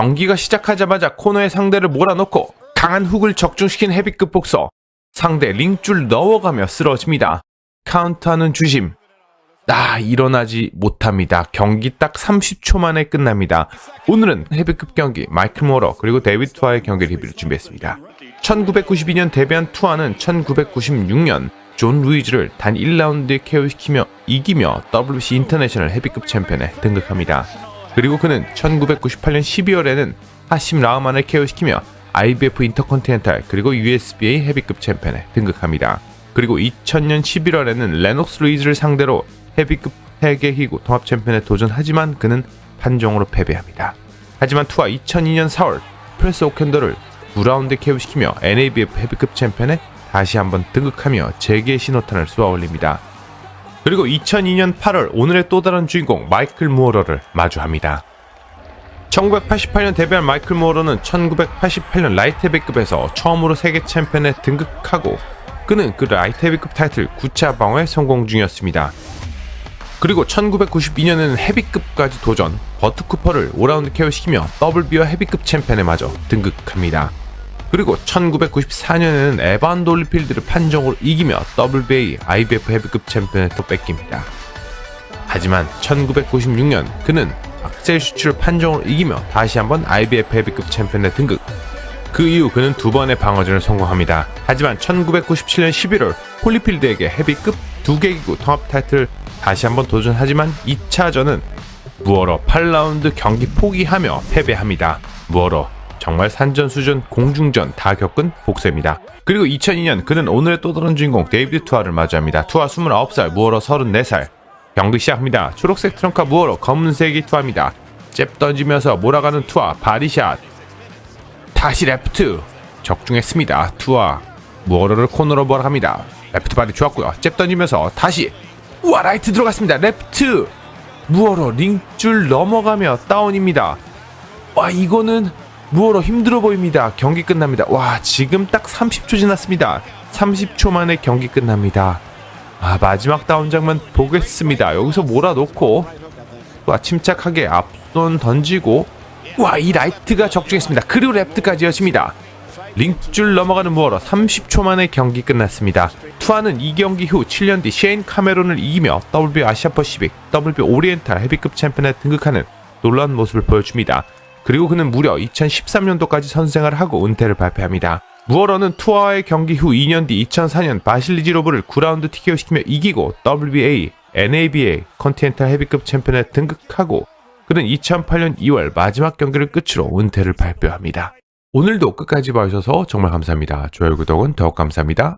경기가 시작하자마자 코너에 상대를 몰아넣고 강한 훅을 적중시킨 헤비급 복서 상대 링줄 넣어가며 쓰러집니다. 카운트하는 주심. 아, 일어나지 못합니다. 경기 딱 30초 만에 끝납니다. 오늘은 헤비급 경기 마이클 모러 그리고 데이비드 투아의 경기 리뷰를 준비했습니다. 1992년 데뷔한 투아는 1996년 존 루이즈를 단 1라운드에 KO시키며 이기며 WC 인터내셔널 헤비급 챔피언에 등극합니다. 그리고 그는 1998년 12월에는 하심 라우만을 KO시키며 IBF 인터컨티넨탈 그리고 USBA 헤비급 챔피언에 등극합니다. 그리고 2000년 11월에는 레녹스 루이즈를 상대로 헤비급 세계 희구 통합 챔피언에 도전하지만 그는 판정으로 패배합니다. 하지만 투아 2002년 4월 프레스 오켄더를 9라운드 KO시키며 NABF 헤비급 챔피언에 다시 한번 등극하며 재계 신호탄을 쏘아 올립니다. 그리고 2002년 8월 오늘의 또 다른 주인공 마이클 무어러를 마주합니다. 1988년 데뷔한 마이클 무어러는 1988년 라이트 헤비급에서 처음으로 세계 챔피언에 등극하고 그는 그 라이트 헤비급 타이틀 9차 방어에 성공 중이었습니다. 그리고 1992년에는 헤비급까지 도전, 버트 쿠퍼를 5라운드 KO시키며 WB와 헤비급 챔피언에 마저 등극합니다. 그리고 1994년에는 에반 돌리필드를 판정으로 이기며 WBA, IBF 헤비급 챔피언에 또 뺏깁니다. 하지만 1996년 그는 악셀 슈츠를 판정으로 이기며 다시 한번 IBF 헤비급 챔피언에 등극. 그 이후 그는 두 번의 방어전을 성공합니다. 하지만 1997년 11월 홀리필드에게 헤비급 두 개 기구 통합 타이틀을 다시 한번 도전하지만 2차전은 무어러 8라운드 경기 포기하며 패배합니다. 무어러 정말 산전수전 공중전 다 겪은 복수입니다. 그리고 2002년 그는 오늘의 또 다른 주인공 데이비드 투아를 맞이합니다. 투아 29살, 무어러 34살. 경기 시작합니다. 초록색 트렁카 무어러 검은색이 투아입니다. 잽 던지면서 몰아가는 투아 바디샷. 다시 레프트 적중했습니다. 투아 무어러를 코너로 몰아갑니다. 레프트 바디 좋았고요. 잽 던지면서 다시 우와 라이트 들어갔습니다. 레프트 무어러 링줄 넘어가며 다운입니다. 와 이거는 무어러 힘들어 보입니다. 경기 끝납니다. 와 지금 딱 30초 지났습니다. 30초 만에 경기 끝납니다. 아 마지막 다운 장면 보겠습니다. 여기서 몰아놓고 와 침착하게 앞손 던지고 와 이 라이트가 적중했습니다. 그리고 랩트까지 여십니다. 링줄 넘어가는 무어러 30초 만에 경기 끝났습니다. 투아는 이 경기 후 7년 뒤 셰인 카메론을 이기며 WB 아시아 퍼시픽, WB 오리엔탈 헤비급 챔피언에 등극하는 놀라운 모습을 보여줍니다. 그리고 그는 무려 2013년도까지 선생을 하고 은퇴를 발표합니다. 무어러는 투아의 경기 후 2년 뒤 2004년 바실리 지로브를 9라운드 TKO 시키며 이기고 WBA, NABA 컨티넨탈 헤비급 챔피언에 등극하고 그는 2008년 2월 마지막 경기를 끝으로 은퇴를 발표합니다. 오늘도 끝까지 봐주셔서 정말 감사합니다. 좋아요, 구독은 더욱 감사합니다.